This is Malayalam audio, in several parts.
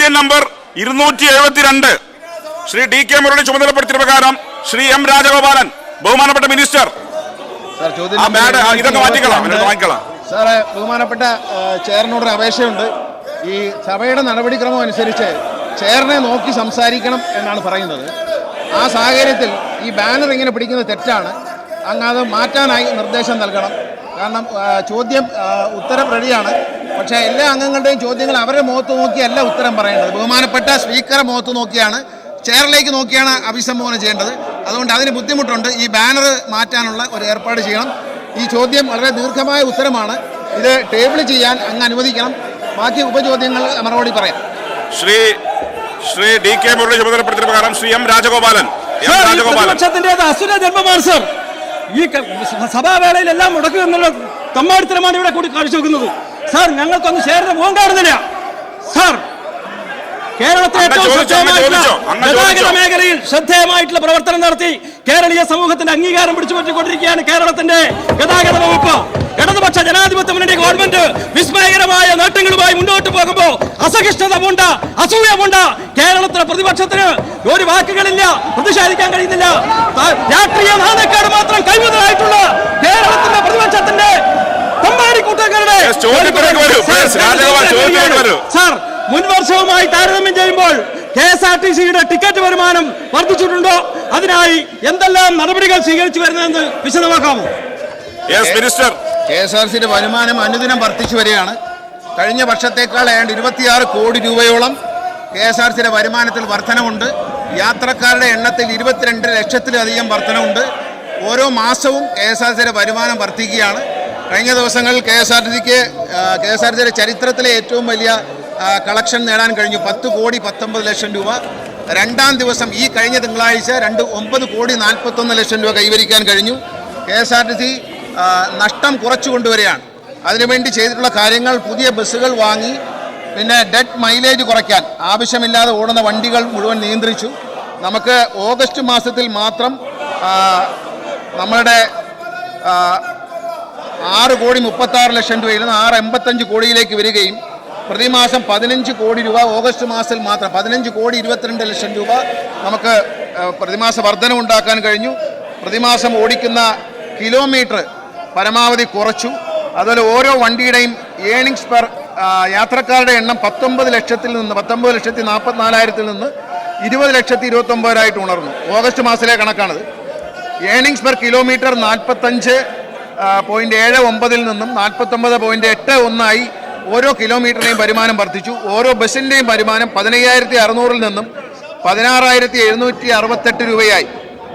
ചോദ്യം നമ്പർ ഇരുന്നൂറ്റി എഴുപത്തിരണ്ട് ശ്രീ ഡി കെ മുരളി ചുമതലപ്പെടുത്തിയ പ്രകാരം ശ്രീ എം രാജഗോപാലൻ ബഹുമാനപ്പെട്ട മിനിസ്റ്റർ. ഇതൊക്കെ മാറ്റിക്കളാം ഇരുന്നൂറ്റി സാറേ ബഹുമാനപ്പെട്ട ചെയറിനോടൊരു അപേക്ഷയുണ്ട്. ഈ സഭയുടെ നടപടിക്രമം അനുസരിച്ച് ചെയറിനെ നോക്കി സംസാരിക്കണം എന്നാണ് പറയുന്നത്. ആ സാഹചര്യത്തിൽ ഈ ബാനർ ഇങ്ങനെ പിടിക്കുന്നത് തെറ്റാണ്. അങ്ങ് അത് മാറ്റാനായി നിർദ്ദേശം നൽകണം. കാരണം ചോദ്യം ഉത്തരപ്രതിയാണ്. ഉത്തരം റെഡിയാണ് പക്ഷേ എല്ലാ അംഗങ്ങളുടെയും ചോദ്യങ്ങൾ അവരുടെ മുഖത്ത് നോക്കിയല്ല ഉത്തരം പറയേണ്ടത്. ബഹുമാനപ്പെട്ട സ്പീക്കറെ മുഖത്ത് നോക്കിയാണ് ചെയറിലേക്ക് നോക്കിയാണ് അഭിസംബോധന ചെയ്യേണ്ടത്. അതുകൊണ്ട് അതിന് ബുദ്ധിമുട്ടുണ്ട്. ഈ ബാനർ മാറ്റാനുള്ള ഒരു ഏർപ്പാട് ചെയ്യണം. ഈ ചോദ്യം വളരെ ദീർഘമായ ഉത്തരമാണ്. ഇത് ടേബിൾ ചെയ്യാൻ അങ്ങ് അനുവദിക്കണം. ബാക്കി ഉപചോദ്യങ്ങൾ മറുപടി പറയാം. ശ്രീ ശ്രീ ഡി കെ മുരളി ചുമതലപ്പെടുത്തിയ പ്രകാരം ശ്രീ എം രാജഗോപാലൻ. പ്രതിപക്ഷത്തിന്റേത് അസുര ജന്മമാണ് സർ. ഈ സഭാവേളയിൽ എല്ലാം മുടക്കുക എന്നുള്ള തമ്മാടിത്തരമാണ് ഇവിടെ കൂടി കാഴ്ചവെക്കുന്നത്. സാർ ഞങ്ങൾക്കൊന്ന് ചേർന്ന് പോകാൻ കാണുന്നില്ല സാർ കേരളത്തിലെ ഏറ്റവും ശ്രദ്ധേയമായിട്ടുള്ള ഗതാഗത മേഖലയിൽ ശ്രദ്ധേയമായിട്ടുള്ള പ്രവർത്തനം നടത്തി കേരളീയ സമൂഹത്തിന്റെ അംഗീകാരം പിടിച്ചു പറ്റിക്കൊണ്ടിരിക്കുകയാണ് കേരളത്തിന്റെ ഗതാഗത വകുപ്പ്. ഇടതുപക്ഷ ജനാധിപത്യ മുന്നണി ഗവൺമെന്റ് വിസ്മയകരമായ നേട്ടങ്ങളുമായി മുന്നോട്ട് പോകുമ്പോൾ അസഹിഷ്ണുത പൂണ്ട അസൂയ അസൂയമുണ്ട് കേരളത്തിലെ പ്രതിപക്ഷത്തിന് ഒരു വാക്കുകളില്ല പ്രതിഷേധിക്കാൻ കഴിയുന്നില്ല. രാഷ്ട്രീയ നാണക്കേട് മാത്രം കൈമുതലായിട്ടുള്ള കേരളത്തിന്റെ പ്രതിപക്ഷത്തിന്റെ തമ്പാടി കൂട്ടക്കാരുടെ. സാർ മുൻ വർഷവുമായി താരതമ്യം ചെയ്യുമ്പോൾ കെ എസ് ആർ ടി സിയുടെ ടിക്കറ്റ് വരുമാനം വർദ്ധിച്ചിട്ടുണ്ടോ? അതിനായി എന്തെല്ലാം നടപടികൾ സ്വീകരിച്ചു വരുന്നതെന്ന് വിശദമാക്കാമോ? മിനിസ്റ്റർ കെ എസ് ആർ സിയുടെ വരുമാനം അനുദിനം വർദ്ധിച്ചു വരികയാണ്. കഴിഞ്ഞ വർഷത്തേക്കാൾ ഏതാണ്ട് ഇരുപത്തിയാറ് കോടി രൂപയോളം കെ എസ് ആർ സിയുടെ വരുമാനത്തിൽ വർധനമുണ്ട്. യാത്രക്കാരുടെ എണ്ണത്തിൽ ഇരുപത്തിരണ്ട് ലക്ഷത്തിലധികം വർധനമുണ്ട്. ഓരോ മാസവും കെ എസ് ആർ സിയുടെ വരുമാനം വർദ്ധിക്കുകയാണ്. കഴിഞ്ഞ ദിവസങ്ങളിൽ കെ എസ് ആർ ടി സിക്ക് കെ എസ് ആർ സിയുടെ ചരിത്രത്തിലെ ഏറ്റവും വലിയ കളക്ഷൻ നേടാൻ കഴിഞ്ഞു. പത്ത് കോടി പത്തൊമ്പത് ലക്ഷം രൂപ. രണ്ടാം ദിവസം ഈ കഴിഞ്ഞ തിങ്കളാഴ്ച രണ്ട് ഒമ്പത് കോടി നാൽപ്പത്തൊന്ന് ലക്ഷം രൂപ കൈവരിക്കാൻ കഴിഞ്ഞു. K S R T C നഷ്ടം കുറച്ചു കൊണ്ടുവരികയാണ്. അതിനുവേണ്ടി ചെയ്തിട്ടുള്ള കാര്യങ്ങൾ പുതിയ ബസ്സുകൾ വാങ്ങി പിന്നെ ഡെറ്റ് മൈലേജ് കുറയ്ക്കാൻ. ആവശ്യമില്ലാതെ ഓടുന്ന വണ്ടികൾ മുഴുവൻ നിയന്ത്രിച്ചു. നമുക്ക് ഓഗസ്റ്റ് മാസത്തിൽ മാത്രം നമ്മളുടെ ആറ് കോടി മുപ്പത്താറ് ലക്ഷം രൂപയിൽ നിന്ന് ആറ് എൺപത്തഞ്ച് കോടിയിലേക്ക് വരികയും പ്രതിമാസം പതിനഞ്ച് കോടി രൂപ ഓഗസ്റ്റ് മാസത്തിൽ മാത്രം പതിനഞ്ച് കോടി ഇരുപത്തിരണ്ട് ലക്ഷം രൂപ നമുക്ക് പ്രതിമാസ വർധന ഉണ്ടാക്കാൻ കഴിഞ്ഞു. പ്രതിമാസം ഓടിക്കുന്ന കിലോമീറ്റർ പരമാവധി കുറച്ചു. അതുപോലെ ഓരോ വണ്ടിയുടെയും ഏണിങ്സ് പെർ യാത്രക്കാരുടെ എണ്ണം പത്തൊമ്പത് ലക്ഷത്തിൽ നിന്ന് പത്തൊമ്പത് ലക്ഷത്തി നാൽപ്പത്തിനാലായിരത്തിൽ നിന്ന് ഇരുപത് ലക്ഷത്തി ഇരുപത്തൊമ്പതിനായിട്ട് ഉണർന്നു. ഓഗസ്റ്റ് മാസത്തിലെ കണക്കാണത്. ഏണിങ്സ് പെർ കിലോമീറ്റർ നാൽപ്പത്തഞ്ച് പോയിന്റ് ഏഴ് ഒമ്പതിൽ നിന്നും നാൽപ്പത്തൊമ്പത് പോയിന്റ് എട്ട് ഒന്നായി ഓരോ കിലോമീറ്ററിനെയും വരുമാനം വർദ്ധിച്ചു. ഓരോ ബസ്സിന്റെയും വരുമാനം പതിനയ്യായിരത്തി അറുന്നൂറിൽ നിന്നും പതിനാറായിരത്തി എഴുന്നൂറ്റി അറുപത്തെട്ട് രൂപയായി.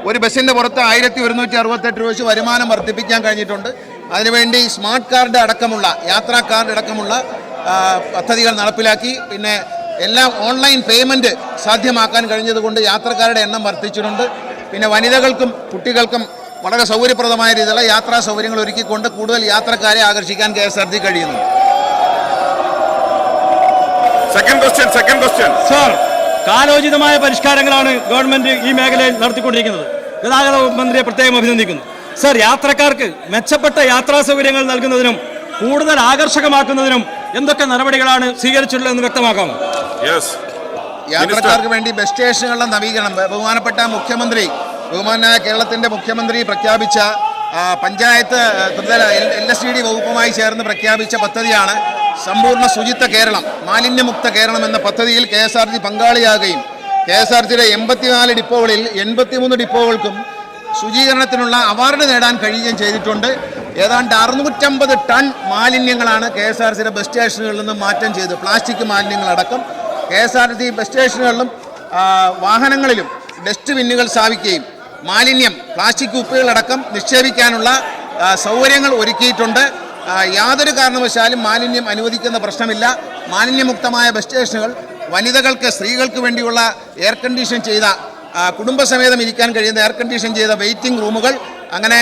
ഒരു ബസ്സിന്റെ പുറത്ത് ആയിരത്തി ഒരുന്നൂറ്റി അറുപത്തെട്ട് രൂപ വെച്ച് വരുമാനം വർദ്ധിപ്പിക്കാൻ കഴിഞ്ഞിട്ടുണ്ട്. അതിനുവേണ്ടി സ്മാർട്ട് കാർഡ് അടക്കമുള്ള യാത്രാ കാർഡ് അടക്കമുള്ള പദ്ധതികൾ നടപ്പിലാക്കി. പിന്നെ എല്ലാം ഓൺലൈൻ പേയ്മെന്റ് സാധ്യമാക്കാൻ കഴിഞ്ഞതുകൊണ്ട് യാത്രക്കാരുടെ എണ്ണം വർദ്ധിച്ചിട്ടുണ്ട്. പിന്നെ വനിതകൾക്കും കുട്ടികൾക്കും വളരെ സൗകര്യപ്രദമായ രീതിയിലുള്ള യാത്രാ സൗകര്യങ്ങൾ ഒരുക്കിക്കൊണ്ട് കൂടുതൽ യാത്രക്കാരെ ആകർഷിക്കാൻ കെ എസ് ആർ ടി കഴിയുന്നു. Second question second question sir കാലോചിതമായ പരിഷ്കാരങ്ങളാണ് ഗവൺമെന്റ് ഈ മേഖലയിൽ നടത്തിക്കൊണ്ടിരിക്കുന്നത്. ഗതാഗത മന്ത്രിയെ പ്രത്യേകം അഭിനന്ദിക്കുന്നു. സർ യാത്രക്കാർക്ക് മെച്ചപ്പെട്ട യാത്രാ സൗകര്യങ്ങൾ നൽകുന്നതിനും കൂടുതൽ ആകർഷകമാക്കുന്നതിനും എന്തൊക്കെ നടപടികളാണ് സ്വീകരിച്ചിട്ടുള്ളതെന്ന് വ്യക്തമാക്കാമോ? യെസ് യാത്രക്കാർക്ക് വേണ്ടി ബസ് സ്റ്റേഷനുകളുടെ നവീകരണം. ബഹുമാനപ്പെട്ട മുഖ്യമന്ത്രി ബഹുമാനായ കേരളത്തിന്റെ മുഖ്യമന്ത്രി പ്രഖ്യാപിച്ച പഞ്ചായത്ത് ത്രിതല എൽ എസ് ഡി ഡി വകുപ്പുമായി ചേർന്ന് പ്രഖ്യാപിച്ച പദ്ധതിയാണ് സമ്പൂർണ ശുചിത്വ കേരളം മാലിന്യമുക്ത കേരളം എന്ന പദ്ധതിയിൽ കെ എസ് ആർ ടി പങ്കാളിയാകുകയും കെ എസ് ആർ ടിയുടെ എൺപത്തിനാല് ഡിപ്പോകളിൽ എൺപത്തിമൂന്ന് ഡിപ്പോകൾക്കും ശുചീകരണത്തിനുള്ള അവാർഡ് നേടാൻ കഴിയുകയും ചെയ്തിട്ടുണ്ട്. ഏതാണ്ട് അറുന്നൂറ്റമ്പത് ടൺ മാലിന്യങ്ങളാണ് കെ എസ് ആർ സിയുടെ ബസ് സ്റ്റേഷനുകളിൽ നിന്ന് മാറ്റം ചെയ്ത് plastic മാലിന്യങ്ങളടക്കം K S R T bus സ്റ്റേഷനുകളിലും വാഹനങ്ങളിലും ഡസ്റ്റ്ബിന്നുകൾ സ്ഥാപിക്കുകയും മാലിന്യം പ്ലാസ്റ്റിക് കുപ്പികളടക്കം നിക്ഷേപിക്കാനുള്ള സൗകര്യങ്ങൾ ഒരുക്കിയിട്ടുണ്ട്. യാതൊരു കാരണവശാലും മാലിന്യം അനുവദിക്കുന്ന പ്രശ്നമില്ല. മാലിന്യമുക്തമായ ബസ് സ്റ്റേഷനുകൾ വനിതകൾക്ക് സ്ത്രീകൾക്ക് വേണ്ടിയുള്ള എയർ കണ്ടീഷൻ ചെയ്ത കുടുംബസമേതം ഇരിക്കാൻ കഴിയുന്ന എയർ കണ്ടീഷൻ ചെയ്ത വെയിറ്റിംഗ് റൂമുകൾ അങ്ങനെ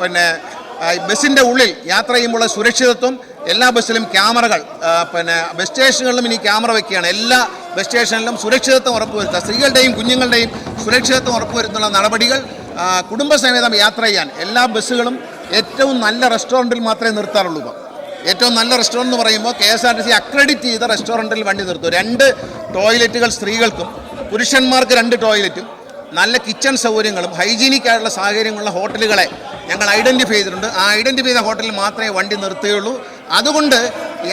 പിന്നെ ബസ്സിന്റെ ഉള്ളിൽ യാത്ര ചെയ്യുമ്പോൾ സുരക്ഷിതത്വം എല്ലാ ബസ്സിലും ക്യാമറകൾ പിന്നെ ബസ് സ്റ്റേഷനുകളിലും ഇനി ക്യാമറ വയ്ക്കുകയാണ് എല്ലാ ബസ് സ്റ്റേഷനിലും സുരക്ഷിതത്വം ഉറപ്പുവരുത്തുക. സ്ത്രീകളുടെയും കുഞ്ഞുങ്ങളുടെയും സുരക്ഷിതത്വം ഉറപ്പുവരുത്തുന്ന നടപടികൾ കുടുംബസമേതം യാത്ര ചെയ്യാൻ. എല്ലാ ബസ്സുകളും ഏറ്റവും നല്ല റെസ്റ്റോറന്റിൽ മാത്രമേ നിർത്താറുള്ളൂ ഏറ്റവും നല്ല റെസ്റ്റോറന്റ് എന്ന് പറയുമ്പോൾ K S R T C accredit ചെയ്ത റെസ്റ്റോറന്റിൽ വണ്ടി നിർത്തും. രണ്ട് ടോയ്ലറ്റുകൾ സ്ത്രീകൾക്കും പുരുഷന്മാർക്ക് രണ്ട് ടോയ്ലറ്റും നല്ല കിച്ചൺ സൗകര്യങ്ങളും ഹൈജീനിക് ആയിട്ടുള്ള സാഹചര്യങ്ങളുള്ള ഹോട്ടലുകളെ ഞങ്ങൾ ഐഡന്റിഫൈ ചെയ്തിട്ടുണ്ട്. ആ ഐഡന്റിഫൈ ചെയ്ത ഹോട്ടലിൽ മാത്രമേ വണ്ടി നിർത്തുകയുള്ളൂ. അതുകൊണ്ട്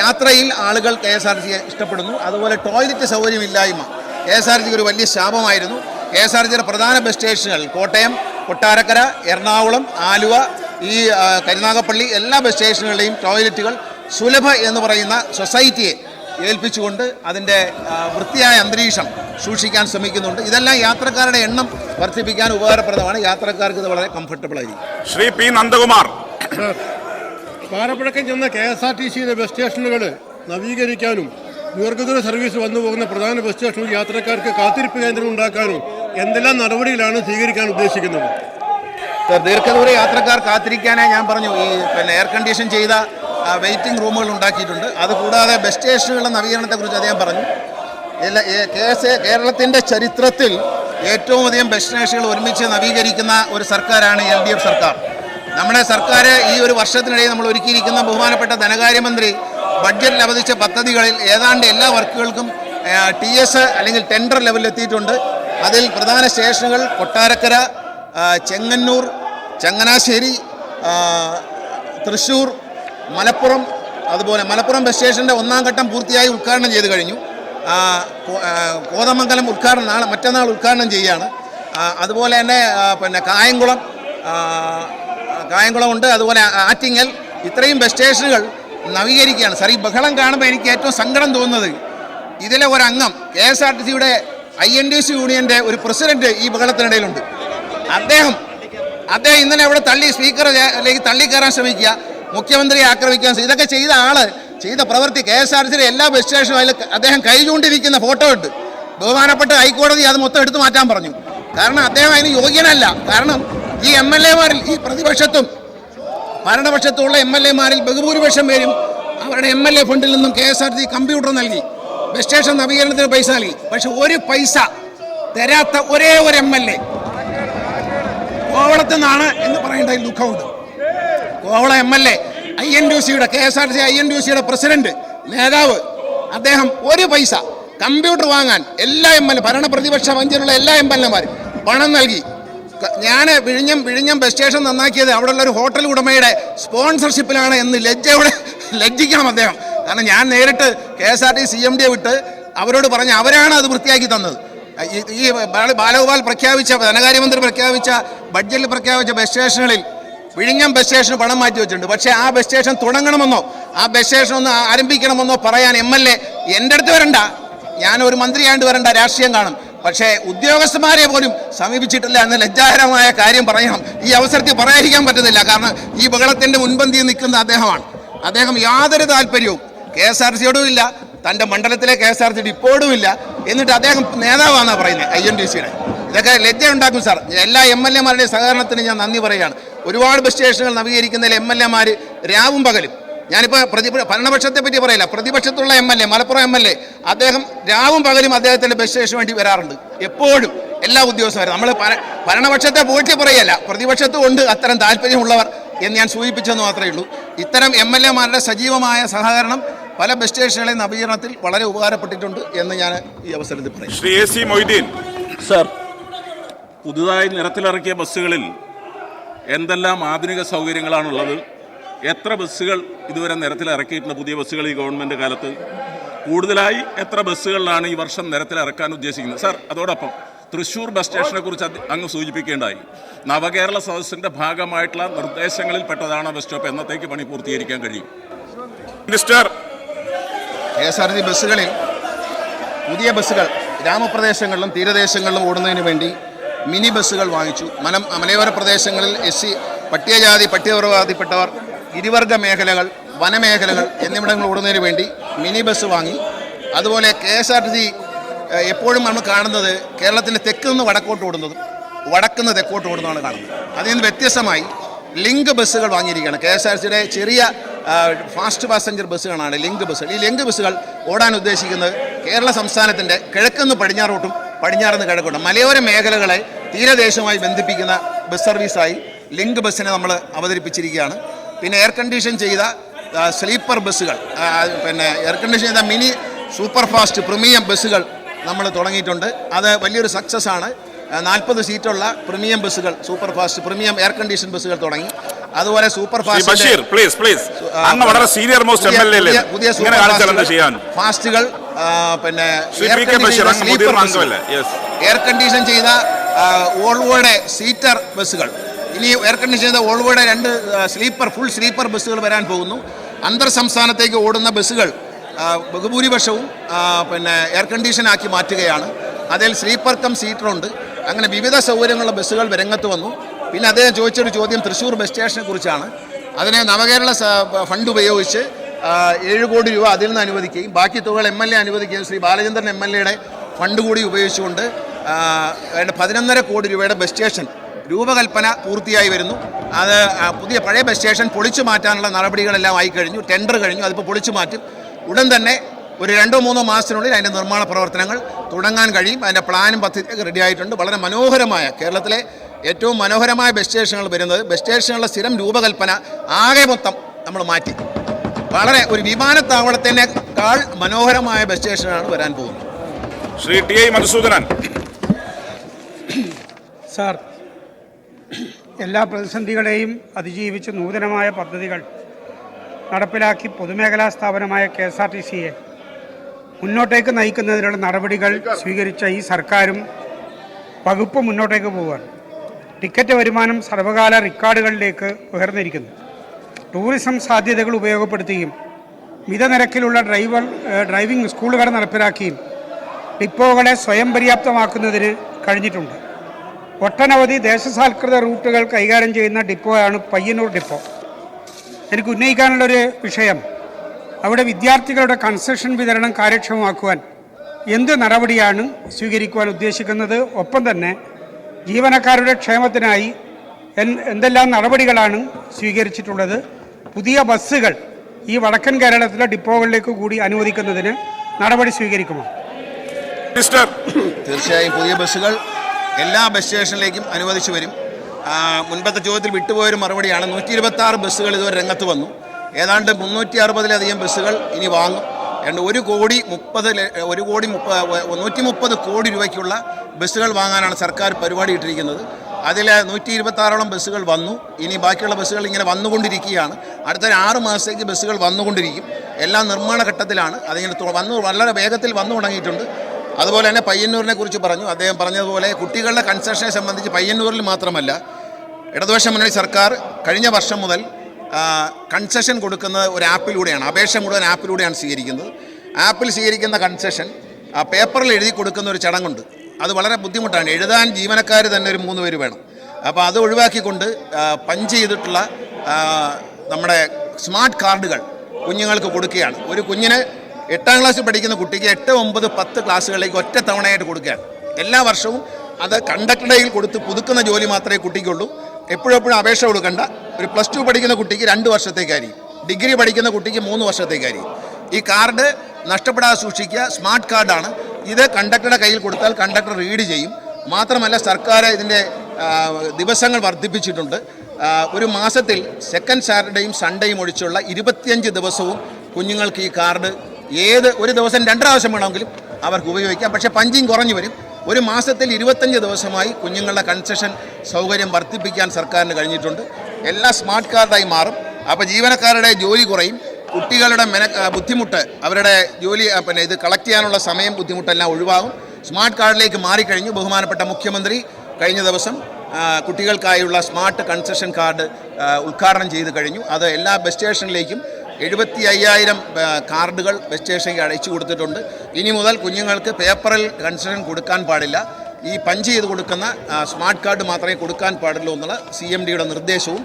യാത്രയിൽ ആളുകൾ കെ എസ് ആർ ടി സിയെ ഇഷ്ടപ്പെടുന്നു. അതുപോലെ ടോയ്ലറ്റ് സൗകര്യമില്ലായ്മ കെ എസ് ആർ സിക്ക് ഒരു വലിയ ശാപമായിരുന്നു. കെ എസ് ആർ സിയുടെ പ്രധാന ബസ് സ്റ്റേഷനുകൾ കോട്ടയം കൊട്ടാരക്കര എറണാകുളം ആലുവ ഈ കരുനാഗപ്പള്ളി എല്ലാ ബസ് സ്റ്റേഷനുകളുടെയും ടോയ്ലറ്റുകൾ സുലഭ എന്ന് പറയുന്ന സൊസൈറ്റിയെ ഏൽപ്പിച്ചുകൊണ്ട് അതിന്റെ വൃത്തിയായ അന്തരീക്ഷം സൂക്ഷിക്കാൻ ശ്രമിക്കുന്നുണ്ട്. ഇതെല്ലാം യാത്രക്കാരുടെ എണ്ണം വർദ്ധിപ്പിക്കാൻ ഉപകാരപ്രദമാണ്. യാത്രക്കാർക്ക് ഇത് വളരെ കംഫർട്ടബിൾ ആയിരിക്കും. ശ്രീ പി നന്ദകുമാർ. പാറപ്പഴക്കം ചെന്ന കെ എസ് ആർ ടി സിയിലെ ബസ് സ്റ്റേഷനുകൾ നവീകരിക്കാനും ദീർഘദൂര സർവീസ് വന്നു പോകുന്ന പ്രധാന ബസ് സ്റ്റേഷനുകൾ യാത്രക്കാർക്ക് കാത്തിരിപ്പ് കേന്ദ്രം ഉണ്ടാക്കാനും എന്തെല്ലാം നടപടികളാണ് സ്വീകരിക്കാൻ ഉദ്ദേശിക്കുന്നത്? സർ, ദീർഘദൂര യാത്രക്കാർ കാത്തിരിക്കാനായി ഞാൻ പറഞ്ഞു. ഈ പിന്നെ എയർ കണ്ടീഷൻ ചെയ്ത വെയിറ്റിംഗ് റൂമുകൾ ഉണ്ടാക്കിയിട്ടുണ്ട്. അതുകൂടാതെ ബസ് സ്റ്റേഷനുകളുടെ നവീകരണത്തെക്കുറിച്ച് അദ്ദേഹം പറഞ്ഞു. കേരളത്തിന്റെ ചരിത്രത്തിൽ ഏറ്റവും അധികം ബസ് സ്റ്റേഷനുകൾ ഒരുമിച്ച് നവീകരിക്കുന്ന ഒരു സർക്കാരാണ് എൽ ഡി എഫ് സർക്കാർ. നമ്മുടെ സർക്കാർ ഈ ഒരു വർഷത്തിനിടയിൽ നമ്മൾ ഒരുക്കിയിരിക്കുന്ന ബഹുമാനപ്പെട്ട ധനകാര്യമന്ത്രി ബഡ്ജറ്റിൽ അവതരിച്ച പദ്ധതികളിൽ ഏതാണ്ട് എല്ലാ വർക്കുകൾക്കും ടി എസ് അല്ലെങ്കിൽ ടെൻഡർ ലെവലിൽ എത്തിയിട്ടുണ്ട്. അതിൽ പ്രധാന സ്റ്റേഷനുകൾ കൊട്ടാരക്കര ചെങ്ങന്നൂർ ചങ്ങനാശ്ശേരി തൃശ്ശൂർ മലപ്പുറം അതുപോലെ മലപ്പുറം ബസ് സ്റ്റേഷന്റെ ഒന്നാം ഘട്ടം പൂർത്തിയായി ഉദ്ഘാടനം ചെയ്ത് കഴിഞ്ഞു. കോതമംഗലം ഉദ്ഘാടനം നാളെ മറ്റന്നാൾ ഉദ്ഘാടനം ചെയ്യുകയാണ്. അതുപോലെ തന്നെ പിന്നെ കായംകുളം കായംകുളം ഉണ്ട്. അതുപോലെ ആറ്റിങ്ങൽ ഇത്രയും ബസ് സ്റ്റേഷനുകൾ നവീകരിക്കുകയാണ്. സാർ ഈ ബഹളം കാണുമ്പോൾ എനിക്ക് ഏറ്റവും സങ്കടം തോന്നുന്നത് ഇതിലെ ഒരംഗം കെ എസ് ആർ ടി സിയുടെ ഐ എൻ ഡി സി യൂണിയന്റെ ഒരു പ്രസിഡന്റ് ഈ ബഹളത്തിനിടയിലുണ്ട്. അദ്ദേഹം അദ്ദേഹം ഇന്നലെ അവിടെ തള്ളി സ്പീക്കർ സ്പീക്കറിലേക്ക് തള്ളിക്കയറാൻ ശ്രമിക്കുക മുഖ്യമന്ത്രിയെ ആക്രമിക്കാൻ ഇതൊക്കെ ചെയ്ത ആൾ ചെയ്ത പ്രവൃത്തി കെ എസ് ആർ സിയുടെ എല്ലാ ബസ് സ്റ്റേഷനും അതിൽ അദ്ദേഹം കൈ ചൂണ്ടിരിക്കുന്ന ഫോട്ടോ ഉണ്ട്. ബഹുമാനപ്പെട്ട ഹൈക്കോടതി അത് മൊത്തം എടുത്തു മാറ്റാൻ പറഞ്ഞു. കാരണം അദ്ദേഹം അതിന് യോഗ്യനല്ല. കാരണം ഈ എം എൽ എമാരിൽ ഈ പ്രതിപക്ഷത്തും ഭരണപക്ഷത്തുള്ള എം എൽ എമാരിൽ ബഹുഭൂരിപക്ഷം പേരും അവരുടെ എം എൽ എ ഫണ്ടിൽ നിന്നും K S R T computer നൽകി. ബസ് സ്റ്റേഷൻ നവീകരണത്തിന് പൈസ നൽകി. പക്ഷെ ഒരു പൈസ തരാത്ത ഒരേ ഒരു എം എൽ എ കോവളത്തു നിന്നാണ് എന്ന് പറയേണ്ടതിൽ ദുഃഖമുണ്ട് Kovalam M L A I N D സിയുടെ K S R C I N D സിയുടെ പ്രസിഡന്റ് നേതാവ് അദ്ദേഹം ഒരു പൈസ കമ്പ്യൂട്ടർ വാങ്ങാൻ എല്ലാ എം എൽ എ ഭരണ പ്രതിപക്ഷ വഞ്ചനുള്ള എല്ലാ എം എൽ എമാരും പണം നൽകി. ഞാൻ വിഴിഞ്ഞം വിഴിഞ്ഞം ബസ് സ്റ്റേഷൻ നന്നാക്കിയത് അവിടെയുള്ള ഒരു ഹോട്ടൽ ഉടമയുടെ സ്പോൺസർഷിപ്പിലാണ് എന്ന് ലജ്ജയോടെ ലജ്ജിക്കണം അദ്ദേഹം. കാരണം ഞാൻ നേരിട്ട് K S R T C M ഡിയെ വിട്ട് അവരോട് പറഞ്ഞ് അവരാണ് അത് വൃത്തിയാക്കി തന്നത്. ഈ- ബാലഗോപാൽ പ്രഖ്യാപിച്ച ധനകാര്യമന്ത്രി പ്രഖ്യാപിച്ച ബഡ്ജറ്റിൽ പ്രഖ്യാപിച്ച ബസ് സ്റ്റേഷനുകളിൽ വിഴിഞ്ഞം ബസ് സ്റ്റേഷന് പണം മാറ്റി വെച്ചിട്ടുണ്ട്. പക്ഷേ ആ ബസ് സ്റ്റേഷൻ തുടങ്ങണമെന്നോ ആ ബസ് സ്റ്റേഷൻ ഒന്ന് ആരംഭിക്കണമെന്നോ പറയാൻ എം എൽ എ എന്റെ അടുത്ത് വരണ്ട. ഞാൻ ഒരു മന്ത്രിയായിട്ട് വരണ്ട രാഷ്ട്രീയം കാണും. പക്ഷേ ഉദ്യോഗസ്ഥന്മാരെ പോലും സമീപിച്ചിട്ടില്ല എന്ന ലജ്ജാഹരമായ കാര്യം പറയണം. ഈ അവസരത്തിൽ പറയാതിരിക്കാൻ പറ്റുന്നില്ല. കാരണം ഈ ബഹളത്തിന്റെ മുൻപന്തിയിൽ നിൽക്കുന്ന അദ്ദേഹമാണ്. അദ്ദേഹം യാതൊരു താല്പര്യവും കെ എസ് ആർ സിയോടും ഇല്ല തന്റെ മണ്ഡലത്തിലെ കെ എസ് ആർ സി ഇപ്പോഴും ഇല്ല എന്നിട്ട് അദ്ദേഹം നേതാവാണെന്നാണ് പറയുന്നത് ഐ എൻ ഡി സിയുടെ. ഇതൊക്കെ ലജ്ജ ഉണ്ടാക്കും സാർ. എല്ലാ എം എൽ എമാരുടെയും സഹകരണത്തിന് ഞാൻ നന്ദി പറയുകയാണ്. ഒരുപാട് ബസ് സ്റ്റേഷനുകൾ നവീകരിക്കുന്നതിൽ എം എൽ എമാർ രാവും പകലും. ഞാനിപ്പോൾ പ്രതി ഭരണപക്ഷത്തെ പറ്റി പറയില്ല പ്രതിപക്ഷത്തുള്ള M L A Malappuram M L A അദ്ദേഹം രാവും പകലും അദ്ദേഹത്തിന്റെ ബസ് സ്റ്റേഷന് വേണ്ടി വരാറുണ്ട്. എപ്പോഴും എല്ലാ ഉദ്യോഗസ്ഥരും നമ്മൾ ഭരണപക്ഷത്തെ പോറ്റി പറയല്ല പ്രതിപക്ഷത്തും ഉണ്ട് അത്തരം താല്പര്യമുള്ളവർ എന്ന് ഞാൻ സൂചിപ്പിച്ചെന്ന് മാത്രമേ ഉള്ളൂ. ഇത്തരം എം എൽ എമാരുടെ സജീവമായ സഹകരണം പല ബസ് സ്റ്റേഷനുകളെ നവീകരണത്തിൽ വളരെ ഉപകാരപ്പെട്ടിട്ടുണ്ട് എന്ന് ഞാൻ ഈ അവസരത്തിൽ പറയും. Shri A C Moideen. Sir പുതുതായി നിരത്തിലിറക്കിയ ബസ്സുകളിൽ എന്തെല്ലാം ആധുനിക സൗകര്യങ്ങളാണുള്ളത്? എത്ര ബസ്സുകൾ ഇതുവരെ നിരത്തിലിറക്കിയിട്ടുണ്ട് പുതിയ ബസ്സുകൾ ഈ ഗവൺമെന്റ് കാലത്ത്? കൂടുതലായി എത്ര ബസ്സുകളിലാണ് ഈ വർഷം നിരത്തിലിറക്കാൻ ഉദ്ദേശിക്കുന്നത്? സാർ അതോടൊപ്പം തൃശ്ശൂർ ബസ് സ്റ്റേഷനെ കുറിച്ച് അങ്ങ് സൂചിപ്പിക്കേണ്ടായി. നവകേരള സദസ്സിന്റെ ഭാഗമായിട്ടുള്ള നിർദ്ദേശങ്ങളിൽ പെട്ടതാണ് ബസ് സ്റ്റോപ്പ് എന്നത്തേക്ക് പണി പൂർത്തീകരിക്കാൻ കഴിയും? Minister K S R T ബസ്സുകളിൽ പുതിയ ബസ്സുകൾ ഗ്രാമപ്രദേശങ്ങളിലും തീരദേശങ്ങളിലും ഓടുന്നതിന് വേണ്ടി മിനി ബസ്സുകൾ വാങ്ങിച്ചു. മലം മലയോര പ്രദേശങ്ങളിൽ എസ് സി പട്ടികജാതി പട്ടികവർഗാതിപ്പെട്ടവർ ഇരുവർഗ മേഖലകൾ വനമേഖലകൾ എന്നിവിടങ്ങൾ ഓടുന്നതിന് വേണ്ടി മിനി ബസ് വാങ്ങി. അതുപോലെ K S R T C എപ്പോഴും നമ്മൾ കാണുന്നത് കേരളത്തിന്റെ തെക്ക് നിന്ന് വടക്കോട്ട് ഓടുന്നതും വടക്കുന്ന് തെക്കോട്ട് ഓടുന്നതാണ് കാണുന്നത്. അതിൽ നിന്ന് വ്യത്യസ്തമായി ലിങ്ക് ബസ്സുകൾ വാങ്ങിയിരിക്കുകയാണ്. കെ എസ് ആർ സിയുടെ ചെറിയ ഫാസ്റ്റ് പാസഞ്ചർ ബസ്സുകളാണ് ലിങ്ക് ബസ്സുകൾ. ഈ ലിങ്ക് ബസ്സുകൾ ഓടാൻ ഉദ്ദേശിക്കുന്നത് കേരള സംസ്ഥാനത്തിന്റെ കിഴക്കുനിന്ന് പടിഞ്ഞാറോട്ടും പടിഞ്ഞാറുനിന്ന് കിഴക്കോട്ടും മലയോര മേഖലകളെ തീരദേശവുമായി ബന്ധിപ്പിക്കുന്ന ബസ് സർവീസായി ലിങ്ക് ബസ്സിനെ നമ്മൾ അവതരിപ്പിച്ചിരിക്കുകയാണ്. പിന്നെ എയർ കണ്ടീഷൻ ചെയ്ത സ്ലീപ്പർ ബസ്സുകൾ പിന്നെ എയർ കണ്ടീഷൻ ചെയ്ത മിനി സൂപ്പർ ഫാസ്റ്റ് പ്രീമിയം ബസ്സുകൾ നമ്മൾ തുടങ്ങിയിട്ടുണ്ട്. അത് വലിയൊരു സക്സസ് ആണ് നാൽപ്പത് സീറ്റുള്ള പ്രീമിയം ബസ്സുകൾ super fast premium air condition ബസ്സുകൾ തുടങ്ങി. അതുപോലെ super fast Basheer please please അങ്ങ് വളരെ senior most M L A പുതിയ- ഫാസ്റ്റുകൾ- പിന്നെ എയർ കണ്ടീഷൻ ചെയ്ത വോൾവോയുടെ സീറ്റർ ബസ്സുകൾ. ഇനി എയർ കണ്ടീഷൻ ചെയ്ത ഓൾവോയുടെ രണ്ട് സ്ലീപ്പർ ഫുൾ സ്ലീപ്പർ ബസ്സുകൾ വരാൻ പോകുന്നു. അന്തർ സംസ്ഥാനത്തേക്ക് ഓടുന്ന ബസ്സുകൾ ബഹുഭൂരിപക്ഷവും പിന്നെ എയർ കണ്ടീഷൻ ആക്കി മാറ്റുകയാണ്. അതിൽ സ്ലീപ്പർ കം സീറ്ററുണ്ട് അങ്ങനെ വിവിധ സൗകര്യങ്ങളുള്ള ബസ്സുകൾ രംഗത്ത് വന്നു. പിന്നെ അദ്ദേഹം ചോദിച്ചൊരു ചോദ്യം തൃശ്ശൂർ ബസ് സ്റ്റേഷനെ കുറിച്ചാണ്. അതിനെ നവകേരള ഫണ്ട് ഉപയോഗിച്ച് ഏഴ് കോടി രൂപ അതിൽ നിന്ന് അനുവദിക്കുകയും ബാക്കി തുകകൾ എം എൽ എ അനുവദിക്കുകയും ശ്രീ ബാലചന്ദ്രൻ എം എൽ എയുടെ ഫണ്ട് കൂടി ഉപയോഗിച്ചുകൊണ്ട് പതിനൊന്നര കോടി രൂപയുടെ ബസ് സ്റ്റേഷൻ രൂപകൽപ്പന പൂർത്തിയായി വരുന്നു. അത് പുതിയ പഴയ ബസ് സ്റ്റേഷൻ പൊളിച്ചു മാറ്റാനുള്ള നടപടികളെല്ലാം ആയി കഴിഞ്ഞു ടെൻഡർ കഴിഞ്ഞു അതിപ്പോൾ പൊളിച്ചു മാറ്റും. ഉടൻ തന്നെ ഒരു രണ്ടോ മൂന്നോ മാസത്തിനുള്ളിൽ അതിന്റെ നിർമ്മാണ പ്രവർത്തനങ്ങൾ തുടങ്ങാൻ കഴിയും. അതിന്റെ പ്ലാനും പദ്ധതിയൊക്കെ റെഡി ആയിട്ടുണ്ട്. വളരെ മനോഹരമായ കേരളത്തിലെ ഏറ്റവും മനോഹരമായ ബസ് സ്റ്റേഷനുകൾ വരുന്നത്. ബസ് സ്റ്റേഷനുകളുടെ സ്ഥിരം രൂപകൽപ്പന ആകെ മൊത്തം നമ്മൾ മാറ്റി. വളരെ ഒരു വിമാനത്താവളത്തിനേക്കാൾ മനോഹരമായ ബസ് സ്റ്റേഷനാണ് വരാൻ പോകുന്നത്. Shri T I Madhusoodanan. Sir എല്ലാ പ്രതിസന്ധികളെയും അതിജീവിച്ച് നൂതനമായ പദ്ധതികൾ നടപ്പിലാക്കി പൊതുമേഖലാ സ്ഥാപനമായ കെ എസ് ആർ ടി സിയെ മുന്നോട്ടേക്ക് നയിക്കുന്നതിനുള്ള നടപടികൾ സ്വീകരിച്ച ഈ സർക്കാരും വകുപ്പ് മുന്നോട്ടേക്ക് പോവുകയാണ്. ടിക്കറ്റ് വരുമാനം സർവകാല റിക്കാർഡുകളിലേക്ക് ഉയർന്നിരിക്കുന്നു. ടൂറിസം സാധ്യതകൾ ഉപയോഗപ്പെടുത്തുകയും മിതനിരക്കിലുള്ള ഡ്രൈവർ ഡ്രൈവിംഗ് സ്കൂളുകൾ നടപ്പിലാക്കിയും ഡിപ്പോകളെ സ്വയം പര്യാപ്തമാക്കുന്നതിന് കഴിഞ്ഞിട്ടുണ്ട്. ഒട്ടനവധി ദേശസാൽകൃത റൂട്ടുകൾ കൈകാര്യം ചെയ്യുന്ന ഡിപ്പോയാണ് പയ്യന്നൂർ ഡിപ്പോ. എനിക്ക് ഉന്നയിക്കാനുള്ളൊരു വിഷയം അവിടെ വിദ്യാർത്ഥികളുടെ കൺസെഷൻ വിതരണം കാര്യക്ഷമമാക്കുവാൻ എന്ത് നടപടിയാണ് സ്വീകരിക്കുവാൻ ഉദ്ദേശിക്കുന്നത്? ഒപ്പം തന്നെ ജീവനക്കാരുടെ ക്ഷേമത്തിനായി എൻ- എന്തെല്ലാം നടപടികളാണ് സ്വീകരിച്ചിട്ടുള്ളത്? പുതിയ ബസ്സുകൾ ഈ വടക്കൻ കേരളത്തിലെ ഡിപ്പോകളിലേക്ക് കൂടി അനുവദിക്കുന്നതിന് നടപടി സ്വീകരിക്കുമോ? മിനിസ്റ്റർ തീർച്ചയായും പുതിയ ബസ്സുകൾ എല്ലാ ബസ് സ്റ്റേഷനിലേക്കും അനുവദിച്ചു വരും. മുൻപത്തെ ചോദ്യത്തിൽ വിട്ടുപോയൊരു മറുപടിയാണ് നൂറ്റി ഇരുപത്തി ആറ് ബസ്സുകൾ ഇതുവരെ രംഗത്ത് വന്നു. ഏതാണ്ട് മുന്നൂറ്റി അറുപതിലധികം ബസ്സുകൾ ഇനി വാങ്ങും. രണ്ട് ഒരു കോടി മുപ്പത് ഒരു കോടി നൂറ്റി മുപ്പത് കോടി രൂപയ്ക്കുള്ള ബസ്സുകൾ വാങ്ങാനാണ് സർക്കാർ പരിപാടി ഇട്ടിരിക്കുന്നത്. അതിൽ നൂറ്റി ഇരുപത്തി ആറോളം ബസ്സുകൾ വന്നു. ഇനി ബാക്കിയുള്ള ബസ്സുകൾ ഇങ്ങനെ വന്നുകൊണ്ടിരിക്കുകയാണ്. അടുത്ത ആറ് മാസത്തേക്ക് ബസ്സുകൾ വന്നുകൊണ്ടിരിക്കും. എല്ലാം നിർമ്മാണ ഘട്ടത്തിലാണ്. അതിങ്ങനെ വന്നു വളരെ വേഗത്തിൽ വന്നു തുടങ്ങിയിട്ടുണ്ട്. അതുപോലെ തന്നെ പയ്യന്നൂരിനെ കുറിച്ച് പറഞ്ഞു. അദ്ദേഹം പറഞ്ഞതുപോലെ കുട്ടികളുടെ കൺസെഷനെ സംബന്ധിച്ച് പയ്യന്നൂരിൽ മാത്രമല്ല ഇടതുപക്ഷ മുന്നണി സർക്കാർ കഴിഞ്ഞ വർഷം മുതൽ കൺസെഷൻ കൊടുക്കുന്നത് ഒരു ആപ്പിലൂടെയാണ്. അപേക്ഷ മുഴുവൻ ആപ്പിലൂടെയാണ് സ്വീകരിക്കുന്നത്. ആപ്പിൽ സ്വീകരിക്കുന്ന കൺസെഷൻ പേപ്പറിൽ എഴുതി കൊടുക്കുന്ന ഒരു ചടങ്ങുണ്ട്. അത് വളരെ ബുദ്ധിമുട്ടാണ്. എഴുതാൻ ജീവനക്കാർ തന്നെ ഒരു മൂന്ന് പേര് വേണം. അപ്പോൾ അത് ഒഴിവാക്കിക്കൊണ്ട് പഞ്ച് ചെയ്തിട്ടുള്ള നമ്മുടെ സ്മാർട്ട് കാർഡുകൾ കുഞ്ഞുങ്ങൾക്ക് കൊടുക്കുകയാണ്. ഒരു കുഞ്ഞിന് എട്ടാം ക്ലാസ്സിൽ പഠിക്കുന്ന കുട്ടിക്ക് എട്ട് ഒമ്പത് പത്ത് ക്ലാസ്സുകളിലേക്ക് ഒറ്റ തവണയായിട്ട് കൊടുക്കുകയാണ്. എല്ലാ വർഷവും അത് കയ്യിൽ കൊടുത്ത് പുതുക്കുന്ന ജോലി മാത്രമേ കുട്ടിക്കുള്ളൂ. എപ്പോഴും എപ്പോഴും അപേക്ഷ കൊടുക്കേണ്ട. ഒരു പ്ലസ് ടു പഠിക്കുന്ന കുട്ടിക്ക് രണ്ട് വർഷത്തേക്കായിരിക്കും ഡിഗ്രി പഠിക്കുന്ന കുട്ടിക്ക് മൂന്ന് വർഷത്തേക്കായിരിക്കും ഈ കാർഡ് നഷ്ടപ്പെടാതെ സൂക്ഷിക്കുക സ്മാർട്ട് കാർഡാണ്. ഇത് കണ്ടക്ടറുടെ കയ്യിൽ കൊടുത്താൽ കണ്ടക്ടർ റീഡ് ചെയ്യും. മാത്രമല്ല സർക്കാർ ഇതിന്റെ ദിവസങ്ങൾ വർദ്ധിപ്പിച്ചിട്ടുണ്ട്. ഒരു മാസത്തിൽ സെക്കൻഡ് സാറ്റർഡേയും സൺഡേയും ഒഴിച്ചുള്ള ഇരുപത്തിയഞ്ച് ദിവസവും കുഞ്ഞുങ്ങൾക്ക് ഈ കാർഡ് ഏത് ഒരു ദിവസം രണ്ട് പ്രാവശ്യം വേണമെങ്കിലും അവർക്ക് ഉപയോഗിക്കാം. പക്ഷേ പഞ്ചിങ് കുറഞ്ഞു വരും. ഒരു മാസത്തിൽ ഇരുപത്തഞ്ച് ദിവസമായി കുഞ്ഞുങ്ങളുടെ കൺസെഷൻ സൗകര്യം വർദ്ധിപ്പിക്കാൻ സർക്കാരിന് കഴിഞ്ഞിട്ടുണ്ട്. എല്ലാ സ്മാർട്ട് കാർഡായി മാറും. അപ്പോൾ ജീവനക്കാരുടെ ജോലി കുറയും. കുട്ടികളുടെ മെന ബുദ്ധിമുട്ട് അവരുടെ ജോലി പിന്നെ ഇത് കളക്ട് ചെയ്യാനുള്ള സമയം ബുദ്ധിമുട്ടെല്ലാം ഒഴിവാകും. സ്മാർട്ട് കാർഡിലേക്ക് മാറിക്കഴിഞ്ഞു. ബഹുമാനപ്പെട്ട മുഖ്യമന്ത്രി കഴിഞ്ഞ ദിവസം കുട്ടികൾക്കായുള്ള സ്മാർട്ട് കൺസെഷൻ കാർഡ് ഉദ്ഘാടനം ചെയ്ത് കഴിഞ്ഞു. അത് എല്ലാ ബസ് സ്റ്റേഷനിലേക്കും എഴുപത്തി അയ്യായിരം കാർഡുകൾ ബസ് സ്റ്റേഷനിൽ അയച്ചു കൊടുത്തിട്ടുണ്ട്. ഇനി മുതൽ കുഞ്ഞുങ്ങൾക്ക് പേപ്പറിൽ കൺസെഷൻ കൊടുക്കാൻ പാടില്ല. ഈ പഞ്ച് ചെയ്ത് കൊടുക്കുന്ന സ്മാർട്ട് കാർഡ് മാത്രമേ കൊടുക്കാൻ പാടുള്ളൂ എന്നുള്ള സി എം ഡിയുടെ നിർദ്ദേശവും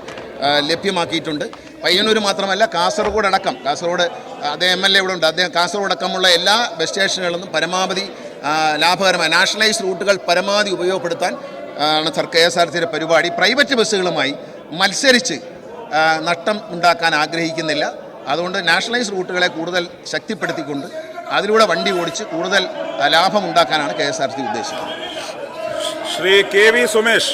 ലഭ്യമാക്കിയിട്ടുണ്ട്. പയ്യന്നൂർ മാത്രമല്ല കാസർഗോഡ് അടക്കം കാസർഗോഡ് അദ്ദേഹം എം എൽ എ ഇവിടെ ഉണ്ട്. അദ്ദേഹം കാസർഗോഡ് അടക്കമുള്ള എല്ലാ ബസ് സ്റ്റേഷനുകളിലും പരമാവധി ലാഭകരമായ നാഷണലൈസ് റൂട്ടുകൾ പരമാവധി ഉപയോഗപ്പെടുത്താൻ ആണ് സർ കെ എസ് ആർ സിയുടെ പരിപാടി. പ്രൈവറ്റ് ബസ്സുകളുമായി മത്സരിച്ച് നഷ്ടം ഉണ്ടാക്കാൻ ആഗ്രഹിക്കുന്നില്ല. അതുകൊണ്ട് നാഷണലൈസ് റൂട്ടുകളെ കൂടുതൽ ശക്തിപ്പെടുത്തിക്കൊണ്ട് അതിലൂടെ വണ്ടി ഓടിച്ച് കൂടുതൽ ആ, ലാഭം ഉണ്ടാക്കാനാണ് കെ എസ് ആർ സി ഉദ്ദേശിക്കുന്നത്. Shri K V Sumesh.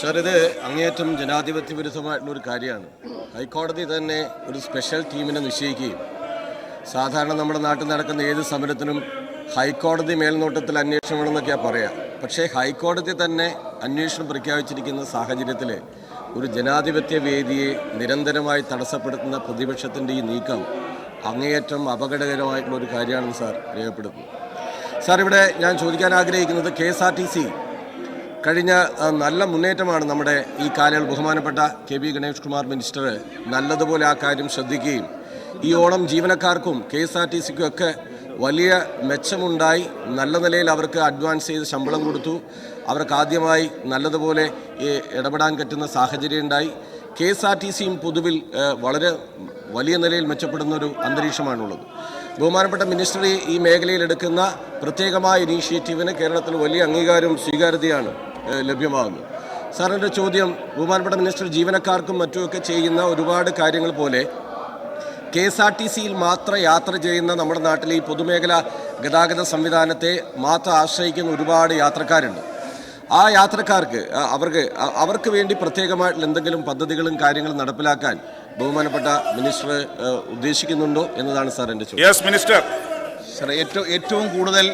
Sir ഇത് അങ്ങേയറ്റം ജനാധിപത്യ വിരുദ്ധമായിട്ടുള്ള ഒരു കാര്യമാണ്. ഹൈക്കോടതി തന്നെ ഒരു സ്പെഷ്യൽ ടീമിനെ നിശ്ചയിക്കുകയും സാധാരണ നമ്മുടെ നാട്ടിൽ നടക്കുന്ന ഏത് സമരത്തിനും ഹൈക്കോടതി മേൽനോട്ടത്തിൽ അന്വേഷണം വേണമെന്നൊക്കെയാണ് പറയാം. പക്ഷേ ഹൈക്കോടതി തന്നെ അന്വേഷണം പ്രഖ്യാപിച്ചിരിക്കുന്ന സാഹചര്യത്തിൽ ഒരു ജനാധിപത്യ വേദിയെ നിരന്തരമായി തടസ്സപ്പെടുത്തുന്ന പ്രതിപക്ഷത്തിന്റെ ഈ നീക്കം അങ്ങേയറ്റം അപകടകരമായിട്ടുള്ള ഒരു കാര്യമാണെന്ന് സാർ രേഖപ്പെടുത്തുന്നു. സാർ ഇവിടെ ഞാൻ ചോദിക്കാൻ ആഗ്രഹിക്കുന്നത് K S R T C കഴിഞ്ഞ നല്ല മുന്നേറ്റമാണ് നമ്മുടെ ഈ കാലയളവ്. ബഹുമാനപ്പെട്ട K V Ganesh Kumar minister നല്ലതുപോലെ ആ കാര്യം ശ്രദ്ധിക്കുകയും ഈ ഓണം ജീവനക്കാർക്കും കെ എസ് ആർ ടി സിക്കും ഒക്കെ വലിയ മെച്ചമുണ്ടായി. നല്ല നിലയിൽ അവർക്ക് അഡ്വാൻസ് ചെയ്ത് ശമ്പളം കൊടുത്തു. അവർക്ക് ആദ്യമായി നല്ലതുപോലെ ഇടപെടാൻ പറ്റുന്ന സാഹചര്യം ഉണ്ടായി. കെ എസ് ആർ ടി സിയും പൊതുവിൽ വളരെ വലിയ നിലയിൽ മെച്ചപ്പെടുന്ന ഒരു അന്തരീക്ഷമാണുള്ളത്. ബഹുമാനപ്പെട്ട മിനിസ്റ്ററി ഈ- മേഖലയിൽ എടുക്കുന്ന പ്രത്യേകമായ ഇനീഷ്യേറ്റീവിന് കേരളത്തിൽ വലിയ അംഗീകാരവും സ്വീകാര്യതയാണ് ഏഹ്, ലഭ്യമാകുന്നത്. സാറിന്റെ ചോദ്യം ബഹുമാനപ്പെട്ട മിനിസ്റ്റർ ജീവനക്കാർക്കും മറ്റുമൊക്കെ ചെയ്യുന്ന ഒരുപാട് കാര്യങ്ങൾ പോലെ കെ എസ് ആർ ടി സിയിൽ മാത്രം യാത്ര ചെയ്യുന്ന നമ്മുടെ നാട്ടിലെ ഈ പൊതുമേഖല ഗതാഗത സംവിധാനത്തെ മാത്രം ആശ്രയിക്കുന്ന ഒരുപാട് യാത്രക്കാരുണ്ട്. ആ യാത്രക്കാർക്ക് അവർക്ക് അവർക്ക് വേണ്ടി പ്രത്യേകമായിട്ടുള്ള എന്തെങ്കിലും പദ്ധതികളും കാര്യങ്ങളും നടപ്പിലാക്കാൻ ബഹുമാനപ്പെട്ട മിനിസ്റ്റർ ഉദ്ദേശിക്കുന്നുണ്ടോ എന്നതാണ് സാർ എന്റെ ചോദ്യം. Yes minister. സാർ ഏറ്റവും ഏറ്റവും കൂടുതൽ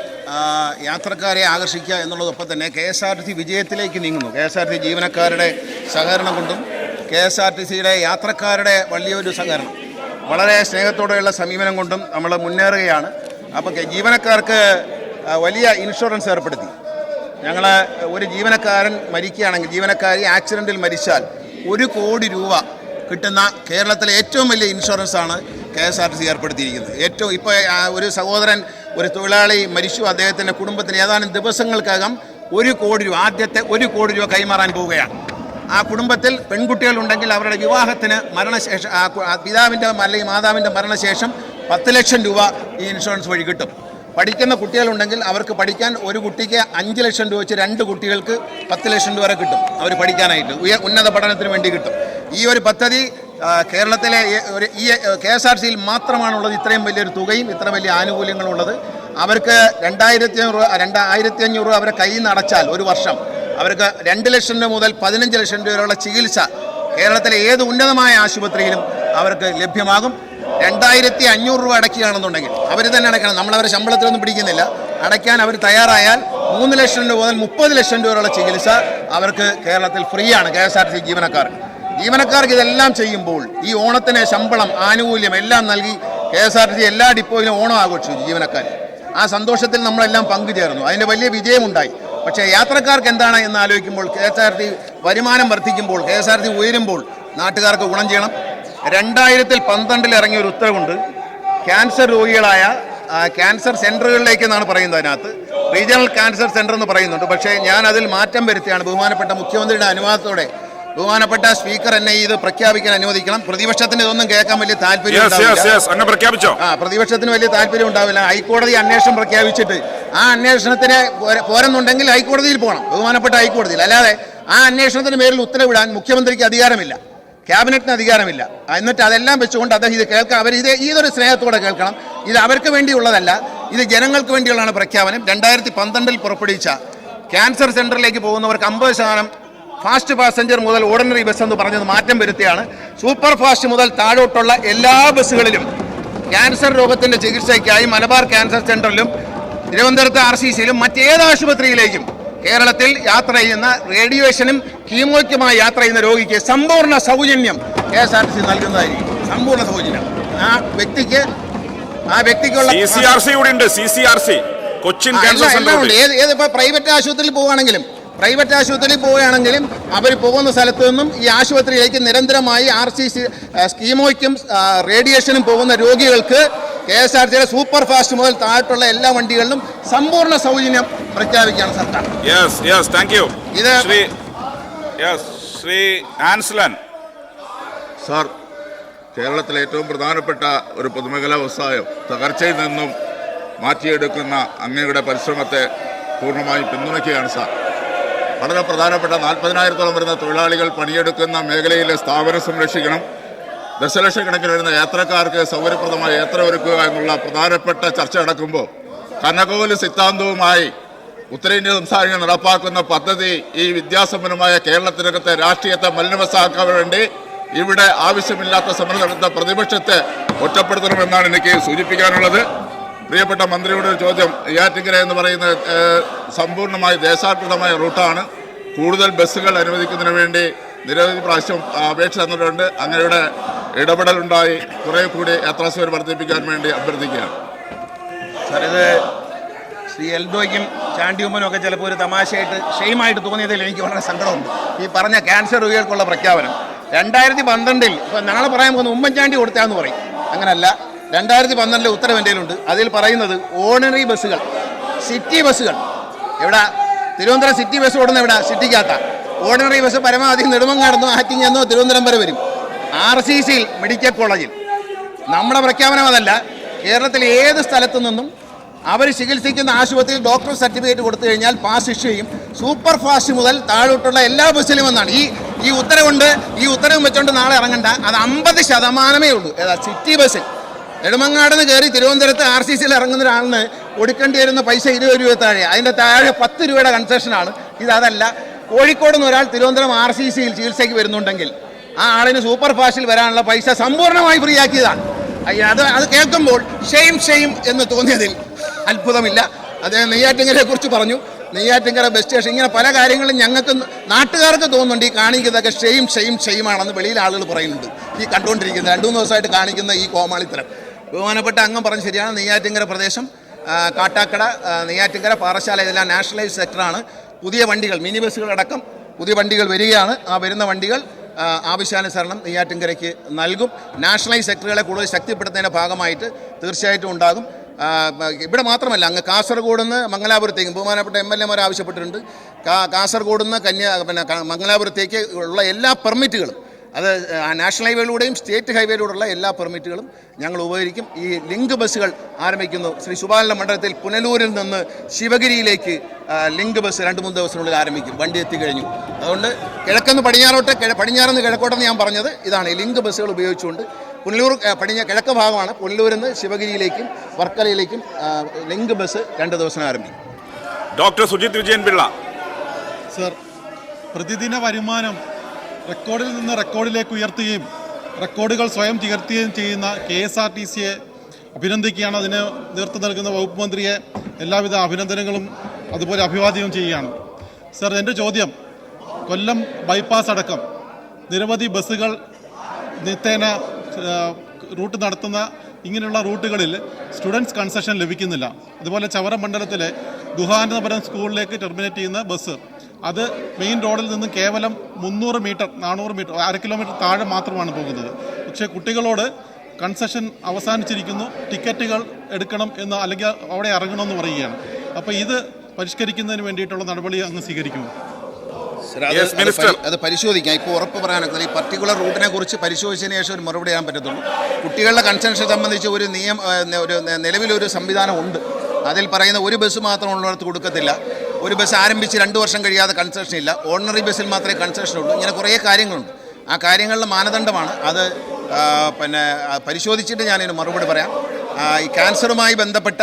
യാത്രക്കാരെ ആകർഷിക്കുക എന്നുള്ളതൊപ്പം തന്നെ K S R T C വിജയത്തിലേക്ക് നീങ്ങുന്നു. കെ എസ് ആർ ടി ജീവനക്കാരുടെ സഹകരണം കൊണ്ടും കെ എസ് ആർ ടി സിയുടെ യാത്രക്കാരുടെ വലിയൊരു സഹകരണം. വളരെ സ്നേഹത്തോടെയുള്ള സമീപനം കൊണ്ടും നമ്മൾ മുന്നേറുകയാണ്. അപ്പോൾ ജീവനക്കാർക്ക് വലിയ ഇൻഷുറൻസ് ഏർപ്പെടുത്തി. ഞങ്ങൾ ഒരു ജീവനക്കാരൻ മരിക്കുകയാണെങ്കിൽ ജീവനക്കാരി ആക്സിഡന്റിൽ മരിച്ചാൽ ഒരു കോടി രൂപ കിട്ടുന്ന കേരളത്തിലെ ഏറ്റവും വലിയ ഇൻഷുറൻസ് ആണ് K S R T C ഏർപ്പെടുത്തിയിരിക്കുന്നത്. ഏറ്റവും ഇപ്പോൾ ഒരു സഹോദരൻ ഒരു തൊഴിലാളി മരിച്ചു അദ്ദേഹത്തിന്റെ കുടുംബത്തിന് ഏതാനും ദിവസങ്ങൾക്കകം ഒരു കോടി രൂപ ആദ്യത്തെ ഒരു കോടി രൂപ കൈമാറാൻ പോവുകയാണ്. ആ കുടുംബത്തിൽ പെൺകുട്ടികളുണ്ടെങ്കിൽ അവരുടെ വിവാഹത്തിന് മരണശേഷം പിതാവിന്റെ അല്ലെങ്കിൽ മാതാവിന്റെ മരണശേഷം പത്ത് ലക്ഷം രൂപ ഈ ഇൻഷുറൻസ് വഴി കിട്ടും. പഠിക്കുന്ന കുട്ടികളുണ്ടെങ്കിൽ അവർക്ക് പഠിക്കാൻ ഒരു കുട്ടിക്ക് അഞ്ച് ലക്ഷം രൂപ വെച്ച് രണ്ട് കുട്ടികൾക്ക് പത്ത് ലക്ഷം രൂപ വരെ കിട്ടും. അവർ പഠിക്കാനായിട്ട് ഉയർ ഉന്നത പഠനത്തിന് വേണ്ടി കിട്ടും. ഈ ഒരു പദ്ധതി കേരളത്തിലെ ഒരു ഈ കെ എസ് ആർ സിയിൽ മാത്രമാണുള്ളത്. ഇത്രയും വലിയൊരു തുകയും ഇത്ര വലിയ ആനുകൂല്യങ്ങളുള്ളത്. അവർക്ക് രണ്ടായിരത്തി അഞ്ഞൂറ് രണ്ടായിരത്തി അഞ്ഞൂറ് അവരെ കയ്യിൽ നിന്ന് അടച്ചാൽ ഒരു വർഷം. അവർക്ക് രണ്ട് ലക്ഷം രൂപ മുതൽ പതിനഞ്ച് ലക്ഷം രൂപ വരെയുള്ള ചികിത്സ കേരളത്തിലെ ഏത് ഉന്നതമായ ആശുപത്രിയിലും അവർക്ക് ലഭ്യമാകും. രണ്ടായിരത്തി അഞ്ഞൂറ് രൂപ അടയ്ക്കുകയാണെന്നുണ്ടെങ്കിൽ അവർ തന്നെ അടയ്ക്കണം. നമ്മളവരെ ശമ്പളത്തിലൊന്നും പിടിക്കുന്നില്ല. അടയ്ക്കാൻ അവർ തയ്യാറായാൽ മൂന്ന് ലക്ഷം രൂപ മുതൽ മുപ്പത് ലക്ഷം രൂപ വരെയുള്ള ചികിത്സ അവർക്ക് കേരളത്തിൽ ഫ്രീ ആണ് K S R T C ജീവനക്കാർക്ക്. ജീവനക്കാർക്ക് ഇതെല്ലാം ചെയ്യുമ്പോൾ ഈ ഓണത്തിന് ശമ്പളം ആനുകൂല്യം എല്ലാം നൽകി K S R T C എല്ലാ ഡിപ്പോയിലും ഓണം ആഘോഷിച്ചു ജീവനക്കാർ. ആ സന്തോഷത്തിൽ നമ്മളെല്ലാം പങ്കുചേർന്നു. അതിന്റെ വലിയ വിജയമുണ്ടായി. പക്ഷേ യാത്രക്കാർക്ക് എന്താണ് എന്ന് ആലോചിക്കുമ്പോൾ കെ എസ് ആർ ടി വരുമാനം വർദ്ധിക്കുമ്പോൾ കെ എസ് ആർ ടി ഉയരുമ്പോൾ നാട്ടുകാർക്ക് ഗുണം ചെയ്യണം. രണ്ടായിരത്തിൽ പന്ത്രണ്ടിൽ ഇറങ്ങിയ ഒരു ഉത്തരവുണ്ട്. ക്യാൻസർ രോഗികളായ ക്യാൻസർ സെന്ററുകളിലേക്ക് എന്നാണ് പറയുന്നത് അതിനകത്ത്. റീജിയണൽ ക്യാൻസർ സെന്റർ എന്ന് പറയുന്നുണ്ട്. പക്ഷേ ഞാൻ അതിൽ മാറ്റം വരുത്തിയാണ് ബഹുമാനപ്പെട്ട മുഖ്യമന്ത്രിയുടെ അനുവാദത്തോടെ. ബഹുമാനപ്പെട്ട സ്പീക്കർ എന്നെ ഇത് പ്രഖ്യാപിക്കാൻ അനുവദിക്കണം. പ്രതിപക്ഷത്തിന് ഇതൊന്നും കേൾക്കാൻ വലിയ താല്പര്യം പ്രഖ്യാപിച്ചോ? ആ പ്രതിപക്ഷത്തിന് വലിയ താല്പര്യം ഉണ്ടാവില്ല. ഹൈക്കോടതി അന്വേഷണം പ്രഖ്യാപിച്ചിട്ട് ആ അന്വേഷണത്തിന് പോര- പോരെന്നുണ്ടെങ്കിൽ ഹൈക്കോടതിയിൽ പോകണം. ബഹുമാനപ്പെട്ട ഹൈക്കോടതിയിൽ. അല്ലാതെ ആ അന്വേഷണത്തിന് പേരിൽ ഉത്തരവിടാൻ മുഖ്യമന്ത്രിക്ക് അധികാരമില്ല. ക്യാബിനറ്റിന് അധികാരമില്ല. എന്നിട്ട് അതെല്ലാം വെച്ചുകൊണ്ട് അദ്ദേഹം ഇത് കേൾക്കാം അവർ ഇത് ഇതൊരു സ്നേഹത്തോടെ കേൾക്കണം. ഇത് അവർക്ക് വേണ്ടിയുള്ളതല്ല. ഇത് ജനങ്ങൾക്ക് വേണ്ടിയുള്ളതാണ് പ്രഖ്യാപനം. രണ്ടായിരത്തി പന്ത്രണ്ടിൽ പുറപ്പെടുവിച്ച ക്യാൻസർ സെന്ററിലേക്ക് പോകുന്നവർക്ക് അമ്പത് ശതമാനം ഫാസ്റ്റ് പാസഞ്ചർ മുതൽ ഓർഡിനറി ബസ് എന്ന് പറഞ്ഞത് മാറ്റം വരുത്തിയാണ്. സൂപ്പർ ഫാസ്റ്റ് മുതൽ താഴോട്ടുള്ള എല്ലാ ബസ്സുകളിലും ക്യാൻസർ രോഗത്തിന്റെ ചികിത്സയ്ക്കായി മലബാർ ക്യാൻസർ സെന്ററിലും തിരുവനന്തപുരത്ത് ആർ സി സിയിലും മറ്റേത് ആശുപത്രിയിലേക്കും കേരളത്തിൽ യാത്ര ചെയ്യുന്ന റേഡിയേഷനും കീമോയ്ക്കുമായി യാത്ര ചെയ്യുന്ന രോഗിക്ക് സമ്പൂർണ സൗജന്യം K S R T C നൽകുന്നതായിരിക്കും. സമ്പൂർണ സൗജന്യം. ആ വ്യക്തിക്ക് ആ വ്യക്തിക്കുള്ള കൊച്ചിൻ ഏത് ഏത് പ്രൈവറ്റ് ആശുപത്രിയിൽ പോവുകയാണെങ്കിലും പ്രൈവറ്റ് ആശുപത്രിയിൽ പോവുകയാണെങ്കിലും അവർ പോകുന്ന സ്ഥലത്ത് നിന്നും ഈ ആശുപത്രിയിലേക്ക് നിരന്തരമായി ആർ സി സി സ്കീമോയ്ക്കും റേഡിയേഷനും പോകുന്ന രോഗികൾക്ക് കെ എസ് ആർ ടിയുടെ സൂപ്പർ ഫാസ്റ്റ് മുതൽ താഴെയുള്ള എല്ലാ വണ്ടികളിലും സമ്പൂർണ സൗജന്യം പ്രഖ്യാപിക്കുകയാണ് സർക്കാർ. യെസ് യെസ് താങ്ക് യു ഇത് ശ്രീ യെസ് ശ്രീ ആൻസ്ലൻ. സാർ കേരളത്തിലെ ഏറ്റവും പ്രധാനപ്പെട്ട ഒരു പൊതുമേഖലാ വ്യവസായം തകർച്ചയിൽ നിന്നും മാറ്റിയെടുക്കുന്ന അങ്ങയുടെ പരിശ്രമത്തെ പൂർണമായും പിന്തുണയ്ക്കുകയാണ് സാർ. വളരെ പ്രധാനപ്പെട്ട നാൽപ്പതിനായിരത്തോളം വരുന്ന തൊഴിലാളികൾ പണിയെടുക്കുന്ന മേഖലയിലെ സ്ഥാപനം സംരക്ഷിക്കണം. ദശലക്ഷക്കണക്കിന് വരുന്ന യാത്രക്കാർക്ക് സൗകര്യപ്രദമായ യാത്ര ഒരുക്കുക എന്നുള്ള പ്രധാനപ്പെട്ട ചർച്ച നടക്കുമ്പോൾ കനകോൽ സിദ്ധാന്തവുമായി ഉത്തരേന്ത്യ സംസ്ഥാനങ്ങൾ നടപ്പാക്കുന്ന പദ്ധതി ഈ വിദ്യാസമ്പന്നമായ കേരളത്തിനകത്തെ രാഷ്ട്രീയത്തെ മലിനവസാക്കാൻ വേണ്ടി ഇവിടെ ആവശ്യമില്ലാത്ത സമരം നടത്തുന്ന പ്രതിപക്ഷത്തെ ഒറ്റപ്പെടുത്തണമെന്നാണ് എനിക്ക് സൂചിപ്പിക്കാനുള്ളത്. പ്രിയപ്പെട്ട മന്ത്രിയുടെ ചോദ്യം. നെയ്യാറ്റിങ്കര എന്ന് പറയുന്ന സമ്പൂർണമായ ദേശാടൃതമായ റൂട്ടാണ്. കൂടുതൽ ബസ്സുകൾ അനുവദിക്കുന്നതിന് വേണ്ടി നിരവധി പ്രാവശ്യം അപേക്ഷ തന്നിട്ടുണ്ട്. അങ്ങനെയുടെ ഇടപെടലുണ്ടായി. കുറേ കൂടി യാത്രാസൗകര്യം വർദ്ധിപ്പിക്കാൻ വേണ്ടി അഭ്യർത്ഥിക്കുകയാണ്. സാർ ശ്രീ എൽദോയ്ക്കും ചാണ്ടിയുമ്മനും ഒക്കെ ചിലപ്പോൾ ഒരു തമാശയായിട്ട് ഷെയിമായിട്ട് തോന്നിയതിൽ എനിക്ക് വളരെ സങ്കടമുണ്ട്. ഈ പറഞ്ഞ ക്യാൻസർ രോഗികൾക്കുള്ള പ്രഖ്യാപനം. രണ്ടായിരത്തി പന്ത്രണ്ടിൽ ഇപ്പം നാളെ പറയാൻ പോകുന്ന ഉമ്മൻചാണ്ടി കൊടുത്താന്ന് പറയും. അങ്ങനല്ല. രണ്ടായിരത്തി പന്ത്രണ്ടിലെ ഉത്തരവ് എന്റെ കയ്യിലുണ്ട്. അതിൽ പറയുന്നത് ഓണറി ബസ്സുകൾ സിറ്റി ബസ്സുകൾ. എവിടെ? തിരുവനന്തപുരം സിറ്റി ബസ് ഓടുന്ന എവിടെ? സിറ്റിക്കകത്ത ഓർഡിനറി ബസ് പരമാവധി നെടുമങ്ങാടുന്നോ ആറ്റിങ്ങെന്നോ തിരുവനന്തപുരം വരെ വരും. ആർ സി സിയിൽ മെഡിക്കൽ കോളേജിൽ നമ്മുടെ പ്രഖ്യാപനം അതല്ല. കേരളത്തിൽ ഏത് സ്ഥലത്തു നിന്നും അവർ ചികിത്സിക്കുന്ന ആശുപത്രിയിൽ ഡോക്ടർ സർട്ടിഫിക്കറ്റ് കൊടുത്തു കഴിഞ്ഞാൽ പാസ് ഇഷ്യൂ ചെയ്യും. സൂപ്പർ ഫാസ്റ്റ് മുതൽ താഴോട്ടുള്ള എല്ലാ ബസ്സിലും എന്നാണ് ഈ ഈ ഉത്തരവുണ്ട്. ഈ ഉത്തരവും വെച്ചുകൊണ്ട് നാളെ ഇറങ്ങണ്ട. അത് അമ്പത് ശതമാനമേ ഉള്ളൂ. ഏതാ? സിറ്റി ബസ്സിൽ നെടുമങ്ങാട് നിന്ന് കയറി തിരുവനന്തപുരത്ത് ആർ സി സിയിൽ ഇറങ്ങുന്ന ഒരാളിന് കൊടുക്കേണ്ടി വരുന്ന പൈസ ഇരുപത് രൂപ താഴെ. അതിന്റെ താഴെ പത്ത് രൂപയുടെ കൺസെഷനാണ് ഇത് അതല്ല കോഴിക്കോട് നിന്ന് ഒരാൾ തിരുവനന്തപുരം ആർ സി സിയിൽ ചികിത്സയ്ക്ക് വരുന്നുണ്ടെങ്കിൽ ആ ആളിന് സൂപ്പർ ഫാസ്റ്റിൽ വരാനുള്ള പൈസ സമ്പൂർണമായി ഫ്രീ ആക്കിയതാണ്. അത് അത് കേൾക്കുമ്പോൾ ഷെയിം ഷെയിം എന്ന് തോന്നിയതിൽ അത്ഭുതമില്ല. അദ്ദേഹം നെയ്യാറ്റിങ്കരയെ കുറിച്ച് പറഞ്ഞു. നെയ്യാറ്റിങ്കര ബസ് സ്റ്റേഷൻ ഇങ്ങനെ പല കാര്യങ്ങളും ഞങ്ങൾക്ക് നാട്ടുകാർക്ക് തോന്നുന്നുണ്ട്. ഈ കാണിക്കുന്നതൊക്കെ ഷെയിം ഷെയിം ഷെയിമാണെന്ന് വെളിയിൽ ആളുകൾ പറയുന്നുണ്ട്. ഈ കണ്ടുകൊണ്ടിരിക്കുന്ന രണ്ടു മൂന്ന് ദിവസമായിട്ട് കാണിക്കുന്ന ഈ കോമാളിത്തരം. ബഹുമാനപ്പെട്ട അംഗം പറഞ്ഞു ശരിയാണ്. നെയ്യാറ്റിങ്കര പ്രദേശം കാട്ടാക്കട നെയ്യാറ്റിങ്കര പാറശാല ഇതെല്ലാം നാഷണലൈസ് സെക്ടറാണ്. പുതിയ വണ്ടികൾ മിനി ബസ്സുകളടക്കം പുതിയ വണ്ടികൾ വരികയാണ്. ആ വരുന്ന വണ്ടികൾ ആവശ്യാനുസരണം നെയ്യാറ്റിങ്കരയ്ക്ക് നൽകും. നാഷണലൈസ് സെക്ടറുകളെ കൂടുതൽ ശക്തിപ്പെടുത്തുന്നതിന്റെ ഭാഗമായിട്ട് തീർച്ചയായിട്ടും ഉണ്ടാകും. ഇവിടെ മാത്രമല്ല അങ്ങ് കാസർഗോഡ് നിന്ന് മംഗലാപുരത്തേക്ക് ബഹുമാനപ്പെട്ട എം എൽ എമാർ ആവശ്യപ്പെട്ടിട്ടുണ്ട്. കാസർഗോഡ് നിന്ന് കന്യാ പിന്നെ മംഗലാപുരത്തേക്ക് ഉള്ള എല്ലാ പെർമിറ്റുകളും അത് ആ, നാഷണൽ ഹൈവേയിലൂടെയും സ്റ്റേറ്റ് ഹൈവേയിലൂടെയുള്ള എല്ലാ പെർമിറ്റുകളും ഞങ്ങൾ ഉപകരിക്കും. ഈ ലിങ്ക് ബസ്സുകൾ ആരംഭിക്കുന്നു. ശ്രീ സുബാലന മണ്ഡലത്തിൽ പുനലൂരിൽ നിന്ന് ശിവഗിരിയിലേക്ക് ലിങ്ക് ബസ് രണ്ട് മൂന്ന് ദിവസത്തിനുള്ളിൽ ആരംഭിക്കും. വണ്ടി എത്തിക്കഴിഞ്ഞു. അതുകൊണ്ട് കിഴക്കെന്ന് പടിഞ്ഞാറോട്ട് കിഴ- പടിഞ്ഞാറെന്ന് കിഴക്കോട്ടെന്ന് ഞാൻ പറഞ്ഞത് ഇതാണ്. ഈ ലിങ്ക് ബസ്സുകൾ ഉപയോഗിച്ചുകൊണ്ട് പുനലൂർ പടിഞ്ഞ കിഴക്ക് ഭാഗമാണ് പുനലൂരിൽ നിന്ന് ശിവഗിരിയിലേക്കും വർക്കലയിലേക്കും ലിങ്ക് ബസ് രണ്ട് ദിവസം ആരംഭിക്കും. ഡോക്ടർ സുജിത് വിജയൻ പിള്ള സർ പ്രതിദിന വരുമാനം റെക്കോർഡിൽ നിന്ന് റെക്കോർഡിലേക്ക് ഉയർത്തുകയും റെക്കോർഡുകൾ സ്വയം തികർത്തുകയും ചെയ്യുന്ന കെ എസ് ആർ ടി സിയെ അഭിനന്ദിക്കുകയാണ്. അതിന് നേതൃത്വം നൽകുന്ന വകുപ്പ് മന്ത്രിയെ എല്ലാവിധ അഭിനന്ദനങ്ങളും അതുപോലെ അഭിവാദ്യവും ചെയ്യുകയാണ്. സർ എന്റെ ചോദ്യം കൊല്ലം ബൈപ്പാസ് അടക്കം നിരവധി ബസ്സുകൾ നിത്യേന റൂട്ട് നടത്തുന്ന ഇങ്ങനെയുള്ള റൂട്ടുകളിൽ സ്റ്റുഡൻസ് കൺസെഷൻ ലഭിക്കുന്നില്ല. അതുപോലെ ചവറ മണ്ഡലത്തിലെ ഗുഹാനന്ദപുരം സ്കൂളിലേക്ക് ടെർമിനേറ്റ് ചെയ്യുന്ന ബസ് അത് മെയിൻ റോഡിൽ നിന്ന് കേവലം മുന്നൂറ് മീറ്റർ നാനൂറ് മീറ്റർ അര കിലോമീറ്റർ താഴെ മാത്രമാണ് പോകുന്നത്. പക്ഷേ കുട്ടികളോട് കൺസെഷൻ അവസാനിച്ചിരിക്കുന്നു ടിക്കറ്റുകൾ എടുക്കണം എന്ന് അല്ലെങ്കിൽ അവിടെ ഇറങ്ങണമെന്ന് പറയുകയാണ്. അപ്പോൾ ഇത് പരിഷ്കരിക്കുന്നതിന് വേണ്ടിയിട്ടുള്ള നടപടി അങ്ങ് സ്വീകരിക്കുമോ? അത് പരിശോധിക്കാം. ഇപ്പോൾ ഉറപ്പ് പറയാനൊക്കെ ഈ പർട്ടിക്കുലർ റൂട്ടിനെ കുറിച്ച് പരിശോധിച്ചതിന് ശേഷം ഒരു മറുപടി ചെയ്യാൻ പറ്റത്തുള്ളൂ. കുട്ടികളുടെ കൺസെൻഷൻ സംബന്ധിച്ച് ഒരു നിയമ ഒരു നിലവിലൊരു സംവിധാനം ഉണ്ട്. അതിൽ പറയുന്ന ഒരു ബസ് മാത്രം ഉള്ളിടത്ത് കൊടുക്കത്തില്ല. ഒരു ബസ് ആരംഭിച്ച് രണ്ട് വർഷം കഴിയാതെ കൺസെഷൻ ഇല്ല. ഓർഡിനറി ബസ്സിൽ മാത്രമേ കൺസെഷൻ ഉള്ളൂ. ഇങ്ങനെ കുറേ കാര്യങ്ങളുണ്ട്. ആ കാര്യങ്ങളുടെ മാനദണ്ഡമാണ്. അത് പിന്നെ പരിശോധിച്ചിട്ട് ഞാനതിന് മറുപടി പറയാം. ഈ ക്യാൻസറുമായി ബന്ധപ്പെട്ട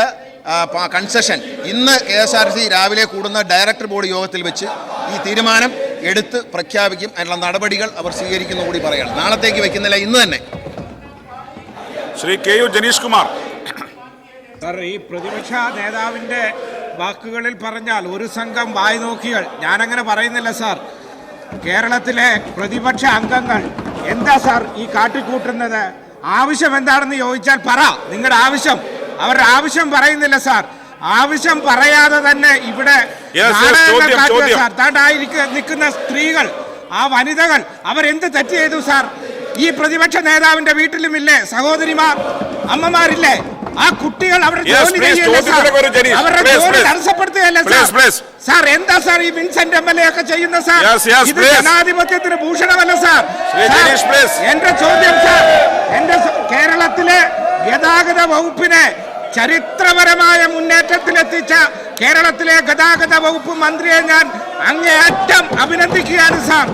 കൺസെഷൻ ഇന്ന് കെ എസ് ആർ സി രാവിലെ കൂടുന്ന ഡയറക്ടർ ബോർഡ് യോഗത്തിൽ വെച്ച് ഈ തീരുമാനം എടുത്ത് പ്രഖ്യാപിക്കും. അതിനുള്ള നടപടികൾ അവർ സ്വീകരിക്കുന്നു കൂടി പറയണം നാളത്തേക്ക് വെക്കുന്നില്ല. ഇന്ന് തന്നെ. Shri K U Janeesh Kumar. Sir ഈ പ്രതിപക്ഷ നേതാവിന്റെ വാക്കുകളിൽ പറഞ്ഞാൽ ഒരു സംഘം വായി നോക്കികൾ. ഞാനങ്ങനെ പറയുന്നില്ല സാർ. കേരളത്തിലെ പ്രതിപക്ഷ അംഗങ്ങൾ എന്താ സാർ ഈ കാട്ടിക്കൂട്ടുന്നത്? ആവശ്യം എന്താണെന്ന് ചോദിച്ചാൽ പറ. നിങ്ങളുടെ ആവശ്യം. അവരുടെ ആവശ്യം പറയുന്നില്ല സാർ. ആവശ്യം പറയാതെ തന്നെ ഇവിടെ നിൽക്കുന്ന സ്ത്രീകൾ ആ വനിതകൾ അവരെന്ത് തെറ്റ് ചെയ്തു സാർ? ഈ പ്രതിപക്ഷ നേതാവിന്റെ വീട്ടിലും വീട്ടിലുമില്ലേ? സഹോദരിമാർ അമ്മമാരില്ലേ? ആ കുട്ടികൾ അവരുടെ ജോലി ജെനീഷ്. അവരുടെ ജോലി please. സാർ സാർ എന്താ സാർ ഈ വിൻസെന്റ് എം എൽ എ ഒക്കെ ചെയ്യുന്ന സാർ ഇത്. ജനാധിപത്യത്തിന് ഭൂഷണമല്ല സാർ, എന്റെ ചോദ്യം സാർ എന്റെ കേരളത്തിലെ ഗതാഗത വകുപ്പിനെ ചരിത്രപരമായ മുന്നേറ്റത്തിലെത്തിച്ച കേരളത്തിലെ ഗതാഗത വകുപ്പ് മന്ത്രിയെ ഞാൻ അങ്ങേയറ്റം അഭിനന്ദിക്കുകയാണ് സാർ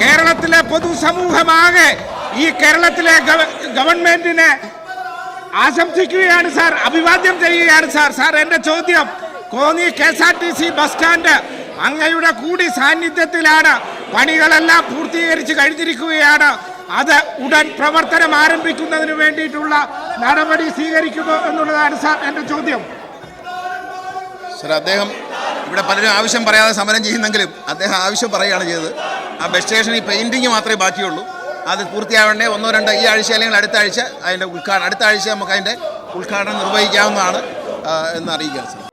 കേരളത്തിലെ പൊതുസമൂഹമാകെ ഈ കേരളത്തിലെ ഗവൺമെന്റിനെ ആശംസിക്കുകയാണ് സാർ. അഭിവാദ്യം ചെയ്യുകയാണ് സാർ. സാർ എന്റെ ചോദ്യം Konni K S R T C bus stand അങ്ങയുടെ കൂടി സാന്നിധ്യത്തിലാണ് പണികളെല്ലാം പൂർത്തീകരിച്ച് കഴിഞ്ഞിരിക്കുകയാണ്. അത് ഉടൻ പ്രവർത്തനം ആരംഭിക്കുന്നതിന് വേണ്ടിയിട്ടുള്ള നടപടി സ്വീകരിക്കുമോ എന്നുള്ളതാണ് സാർ എന്റെ ചോദ്യം. സർ അദ്ദേഹം ഇവിടെ പലരും ആവശ്യം പറയാതെ സമരം ചെയ്യുന്നെങ്കിലും അദ്ദേഹം ആവശ്യം പറയുകയാണ് ചെയ്തത്. ആ ബസ് സ്റ്റേഷനിൽ പെയിന്റിങ് മാത്രമേ ബാക്കിയുള്ളൂ. അത് പൂർത്തിയാവേണ്ടേ? ഒന്നോ രണ്ടോ ഈ ആഴ്ച അല്ലെങ്കിൽ അടുത്ത ആഴ്ച അതിന്റെ ഉദ്ഘാടനം അടുത്ത ആഴ്ച നമുക്ക് അതിന്റെ ഉദ്ഘാടനം നിർവഹിക്കാവുന്നതാണ് എന്ന് അറിയിക്കാം സർ.